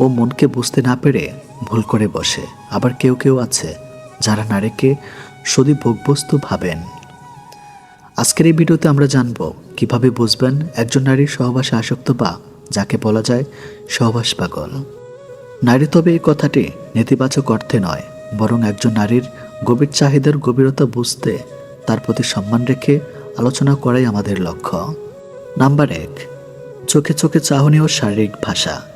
ও মনকে বুঝতে না পেরে ভুল করে বসে। আবার কেউ কেউ আছে যারা নারীকে শুধু ভোগবস্তু ভাবেন। আজকের এই ভিডিওতে আমরা জানব কীভাবে বুঝবেন একজন নারীর সহবাসে আসক্ত বা, যাকে বলা যায় সহবাস পাগল। নারী তবে এই কথাটি নেতিবাচক অর্থে নয়, বরং একজন নারীর গভীর চাহিদার গভীরতা বুঝতে তার প্রতি সম্মান রেখে আলোচনা করাই আমাদের লক্ষ্য। নাম্বার এক, চোখে চোখে চাহনি ও শারীরিক ভাষা।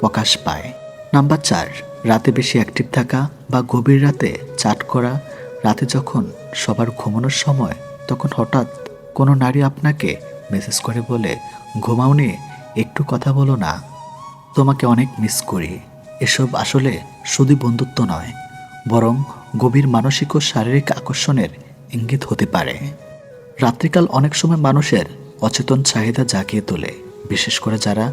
প্রকাশ পায়। নাম্বার চার, রাতে বেশি অ্যাক্টিভ থাকা বা গভীর রাতে চাট করা। রাতে যখন সবার ঘুমানোর সময়, তখন হঠাৎ কোনো নারী আপনাকে মেসেজ করে বলে ঘুমাও ঘুমাওনি, একটু কথা বলো না, তোমাকে অনেক মিস করি। এসব আসলে শুধু বন্ধুত্ব নয়, বরং গভীর মানসিক ও শারীরিক আকর্ষণের ইঙ্গিত হতে পারে। রাত্রিকাল অনেক সময় মানুষের অচেতন চাহিদা জাগিয়ে তোলে, বিশেষ করে যারা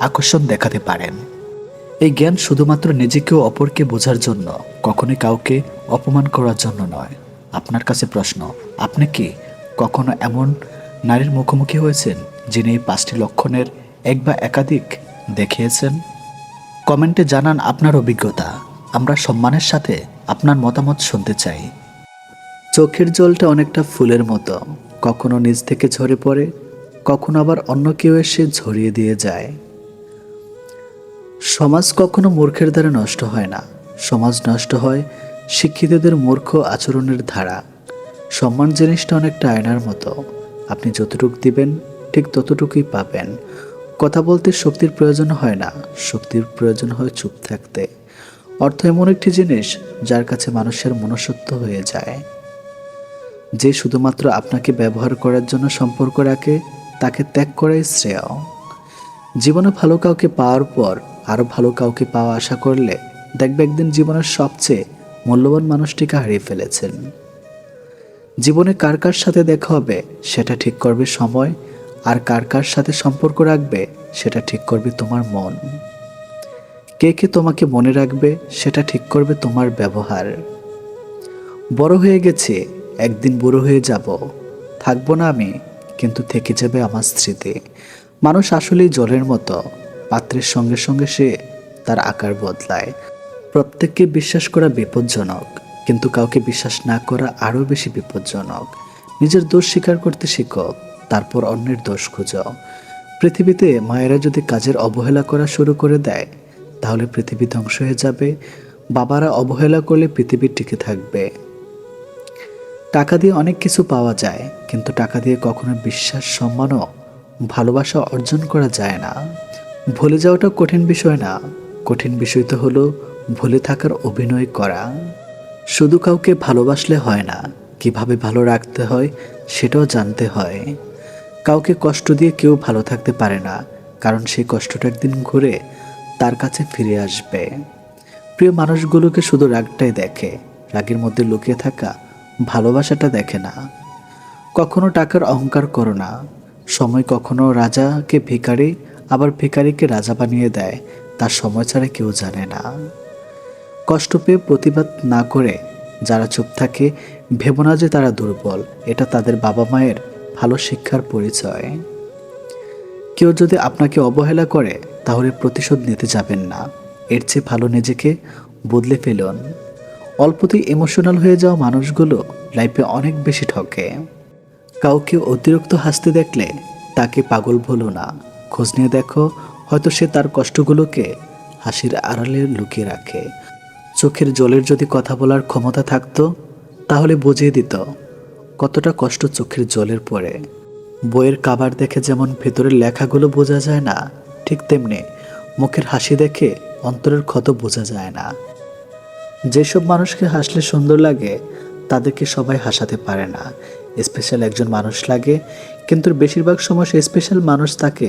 আকর্ষণ দেখাতে পারেন। এই জ্ঞান শুধুমাত্র নিজেকে ও অপরকে বোঝার জন্য, কখনোই কাউকে অপমান করার জন্য নয়। আপনার কাছে প্রশ্ন, আপনি কি কখনো এমন নারীর মুখোমুখি হয়েছেন, যিনি এই পাঁচটি লক্ষণের এক বা একাধিক দেখিয়েছেন? কমেন্টে জানান আপনার অভিজ্ঞতা। আমরা সম্মানের সাথে আপনার মতামত শুনতে চাই। চোখের জলটা অনেকটা ফুলের মতো, কখনো নিজ থেকে ঝরে পড়ে, কখনো আবার অন্য কেউ এসে ঝরিয়ে দিয়ে যায়। সমাজ কখনো মূর্খের দ্বারা নষ্ট হয় না। সমাজ নষ্ট হয় শিক্ষিতদের মূর্খ আচরণের ধারা। সম্মান জিনিসটা অনেকটা আয়নার মতো। আপনি যতটুকু দিবেন, ঠিক ততটুকুই পাবেন। কথা বলতে শক্তির প্রয়োজন হয় না। শক্তির প্রয়োজন হয় চুপ থাকতে। অর্থ এমন একটি জিনিস যার কাছে মানুষের মনসত্ব হয়ে যায়। যে শুধুমাত্র আপনাকে ব্যবহার করার জন্য সম্পর্ক রাখে, তাকে ত্যাগ করাই শ্রেয়। জীবনে ভালো কাউকে পাওয়ার পর আরও ভালো কাউকে পাওয়া আশা করলে দেখবে একদিন জীবনের সবচেয়ে মূল্যবান মানুষটিকে হারিয়ে ফেলেছেন। জীবনে কার কার সাথে দেখা হবে সেটা ঠিক করবে সময়, আর কার কার সাথে সম্পর্ক রাখবে সেটা ঠিক করবে তোমার মন। কে কে তোমাকে মনে রাখবে সেটা ঠিক করবে তোমার ব্যবহার। বড় হয়ে গেছে, একদিন বুড়ো হয়ে যাব। থাকব না আমি, কিন্তু থেকে যাবে আমার স্মৃতি। মানুষ আসলেই জলের মতো। পাত্রের সঙ্গে সঙ্গে সে তার আকার বদলায়। প্রত্যেককে বিশ্বাস করা বিপজ্জনক, কিন্তু কাউকে বিশ্বাস না করা আরও বেশি বিপজ্জনক। নিজের দোষ স্বীকার করতে শিখো, তারপর অন্যের দোষ খুঁজো। পৃথিবীতে মায়েরা যদি কাজের অবহেলা করা শুরু করে দেয়, তাহলে পৃথিবী ধ্বংস হয়ে যাবে। বাবারা অবহেলা করলে পৃথিবী টিকে থাকবে। টাকা দিয়ে অনেক কিছু পাওয়া যায়, কিন্তু টাকা দিয়ে কখনো বিশ্বাস, সম্মানও, ভালোবাসা অর্জন করা যায় না। ভুলে যাওয়াটা কঠিন বিষয় না। কঠিন বিষয় তো হলো ভুলে থাকার অভিনয় করা। শুধু কাউকে ভালোবাসলে হয় না, কীভাবে ভালো রাখতে হয় সেটাও জানতে হয়। কাউকে কষ্ট দিয়ে কেউ ভালো থাকতে পারে না, কারণ সেই কষ্টটা একদিন ঘুরে তার কাছে ফিরে আসবে। প্রিয় মানুষগুলোকে শুধু রাগটাই দেখে, রাগের মধ্যে লুকিয়ে থাকা ভালোবাসাটা দেখে না। কখনো টাকার অহংকার করো না। সময় কখনো রাজাকে ভিখারি আবার ভিখারিকে রাজা বানিয়ে দেয়। তার সময় ছাড়া কেউ জানে না। কষ্ট পেয়ে প্রতিবাদ না করে যারা চুপ থাকে, ভেবো না যে তারা দুর্বল। এটা তাদের বাবা মায়ের ভালো শিক্ষার পরিচয়। কেউ যদি আপনাকে অবহেলা করে, তাহলে প্রতিশোধ নিতে যাবেন না। এর চেয়ে ভালো নিজেকে বদলে ফেলুন। অল্পতেই ইমোশনাল হয়ে যাওয়া মানুষগুলো লাইফে অনেক বেশি ঠকে। কাউকে অতিরিক্ত হাসতে দেখলে তাকে পাগল ভুলো না। খোঁজ নিয়ে দেখো, হয়তো সে তার কষ্টগুলোকে হাসির আড়ালে লুকিয়ে রাখে। চোখের জলের যদি কথা বলার ক্ষমতা থাকতো, তাহলে বুঝিয়ে দিত কতটা কষ্ট চোখের জলের পরে বইয়ের কাবার দেখে যেমন ভেতরের লেখাগুলো বোঝা যায় না, ঠিক তেমনি মুখের হাসি দেখে অন্তরের ক্ষত বোঝা যায় না। যেসব মানুষকে হাসলে সুন্দর লাগে, তাদেরকে সবাই হাসাতে পারে না। স্পেশাল একজন মানুষ লাগে, কিন্তু বেশিরভাগ সময় সে স্পেশাল মানুষ তাকে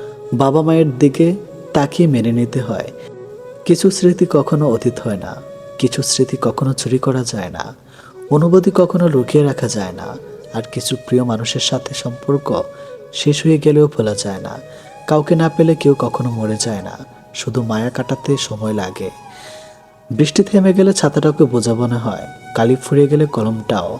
বাবা মায়ের দিকে তাকিয়ে মেনে নিতে হয়। কিছু স্মৃতি কখনো অতীত হয় না, কিছু স্মৃতি কখনো চুরি করা যায় না, অনুভূতি কখনো লুকিয়ে রাখা যায় না, আর কিছু প্রিয় মানুষের সাথে সম্পর্ক শেষ হয়ে গেলেও ভোলা যায় না। কাউকে না পেলে কেউ কখনো মরে যায় না, শুধু মায়া কাটাতে সময় লাগে। বৃষ্টি থেমে গেলে ছাতাটাকে বোঝাবনা হয়, কালি ফুরিয়ে গেলে কলমটাও।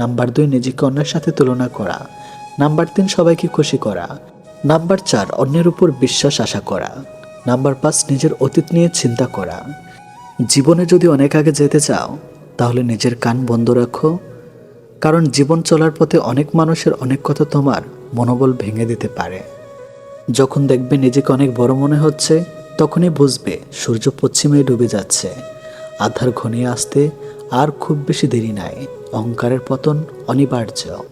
নাম্বার দুই, নিজেকে অন্যের সাথে তুলনা করা। নাম্বার তিন, সবাইকে খুশি করা। নাম্বার চার, অন্যের উপর বিশ্বাস আশা করা। নাম্বার পাঁচ, নিজের অতীত নিয়ে চিন্তা করা। জীবনে যদি অনেক আগে যেতে চাও, তাহলে নিজের কান বন্ধ রাখো। কারণ জীবন চলার পথে অনেক মানুষের অনেক কথা তোমার মনোবল ভেঙে দিতে পারে। যখন দেখবে নিজেকে অনেক বড় মনে হচ্ছে, তখনই বুঝবে সূর্য পশ্চিমে ডুবে যাচ্ছে। আধার ঘনিয়ে আসতে আর খুব বেশি দেরি নাই। অহংকারের পতন অনিবার্য।